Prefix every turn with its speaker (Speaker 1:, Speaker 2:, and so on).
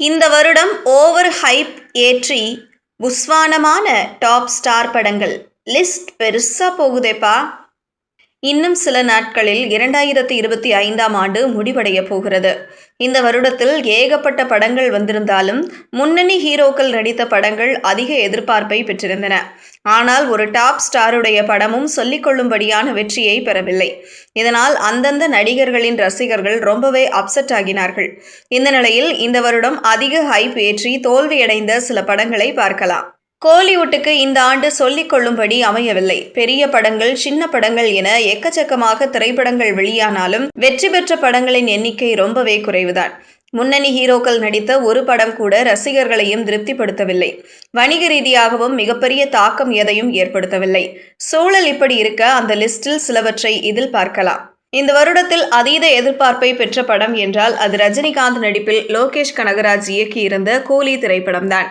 Speaker 1: இந்த வருடம் over hype ஏற்றி புஸ்வானமான டாப் ஸ்டார் படங்கள். லிஸ்ட் பெருசா போகுதேப்பா. இன்னும் சில நாட்களில் இரண்டாயிரத்தி இருபத்தி ஐந்தாம் ஆண்டு முடிவடைய போகிறது. இந்த வருடத்தில் ஏகப்பட்ட படங்கள் வந்திருந்தாலும் முன்னணி ஹீரோக்கள் நடித்த படங்கள் அதிக எதிர்பார்ப்பை பெற்றிருந்தன. ஆனால் ஒரு டாப் ஸ்டாருடைய படமும் சொல்லிக்கொள்ளும்படியான வெற்றியை பெறவில்லை. இதனால் அந்தந்த நடிகர்களின் ரசிகர்கள் ரொம்பவே அப்செட் ஆகினார்கள். இந்த நிலையில் இந்த வருடம் அதிக ஹைப் ஏற்றி தோல்வியடைந்த சில படங்களை பார்க்கலாம். கோலிவுட்டுக்கு இந்த ஆண்டு சொல்லிக் கொள்ளும்படி அமையவில்லை. பெரிய படங்கள் சின்ன படங்கள் என எக்கச்சக்கமாக திரைப்படங்கள் வெளியானாலும் வெற்றி பெற்ற படங்களின் எண்ணிக்கை ரொம்பவே குறைவுதான். முன்னணி ஹீரோக்கள் நடித்த ஒரு படம் கூட ரசிகர்களையும் திருப்திப்படுத்தவில்லை. வணிக ரீதியாகவும் மிகப்பெரிய தாக்கம் எதையும் ஏற்படுத்தவில்லை. சூழல் இப்படி இருக்க அந்த லிஸ்டில் சிலவற்றை இதில் பார்க்கலாம். இந்த வருடத்தில் அதீத எதிர்பார்ப்பை பெற்ற படம் என்றால் அது ரஜினிகாந்த் நடிப்பில் லோகேஷ் கனகராஜ் இயக்கியிருந்த கூலி திரைப்படம்தான்.